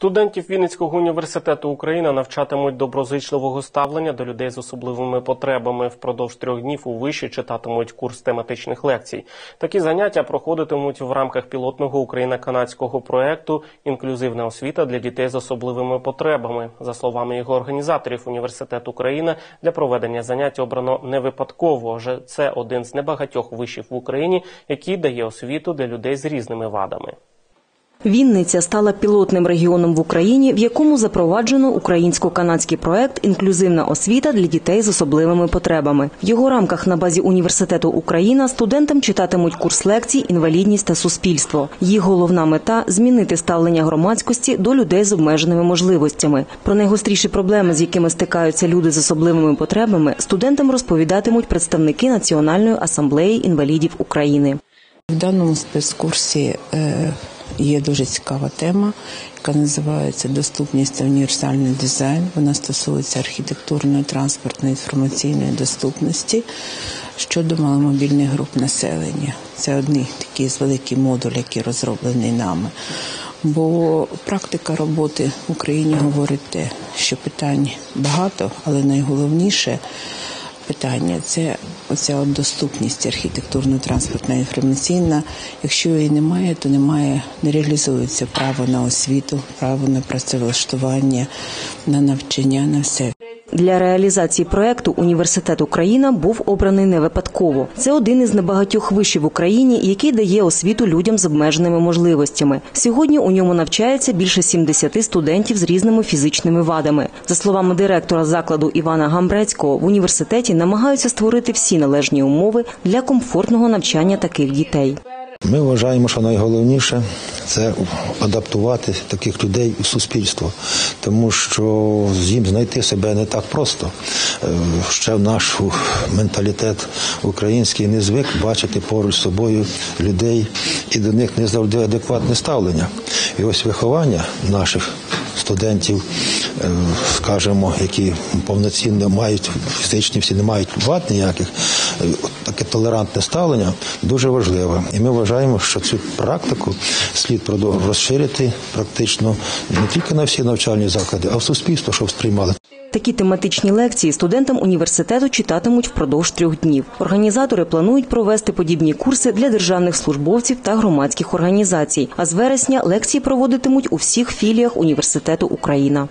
Студентів Вінницького університету Україна навчатимуть доброзичливого ставлення до людей з особливими потребами. Впродовж трьох днів у виші читатимуть курс тематичних лекцій. Такі заняття проходитимуть в рамках пілотного україно-канадського проекту Інклюзивна освіта для дітей з особливими потребами. За словами його організаторів, університет Україна для проведення занять обрано не випадково. Вже це один з небагатьох вишів в Україні, який дає освіту для людей з різними вадами. Вінниця стала пілотним регіоном в Україні, в якому запроваджено українсько-канадський проект Інклюзивна освіта для дітей з особливими потребами. В його рамках на базі університету Україна студентам читатимуть курс лекцій Інвалідність та суспільство. Їх головна мета змінити ставлення громадськості до людей з обмеженими можливостями. Про найгостріші проблеми, з якими стикаються люди з особливими потребами, студентам розповідатимуть представники Національної асамблеї інвалідів України. В даному спецкурсі є дуже цікава тема, яка називається Доступність та універсальний дизайн. Вона стосується архітектурної, транспортної інформаційної доступності щодо маломобільних груп населення. Це одні такі з великий модуль, який розроблений нами. Бо практика роботи в Україні говорить те, що питань багато, але найголовніше питання це оця от доступність архітектурно-транспортна інформаційна. Якщо її немає, то немає, не реалізується право на освіту, право на працевлаштування, на навчання, на все. Для реалізації проекту університет Україна був обраний не випадково. Це один із небагатьох вишів в Україні, який дає освіту людям з обмеженими можливостями. Сьогодні у ньому навчається більше 70 студентів з різними фізичними вадами. За словами директора закладу Івана Гамбрецького, в університеті намагаються створити всі належні умови для комфортного навчання таких дітей. Ми вважаємо, що найголовніше це адаптувати таких людей у суспільство, тому що їм знайти себе не так просто. Ще наш менталітет український не звик бачити поруч з собою людей, і до них не завжди адекватне ставлення. І ось виховання наших студентів, скажімо, які повноцінно мають фізичні всі не мають вад ніяких, таке толерантне ставлення дуже важливе. І ми вважаємо, що цю практику слід розширити практично не тільки на всі навчальні заклади, а в суспільство, щоб сприймали. Такі тематичні лекції студентам університету читатимуть впродовж трьох днів. Організатори планують провести подібні курси для державних службовців та громадських організацій. А з вересня лекції проводитимуть у всіх філіях університету Україна.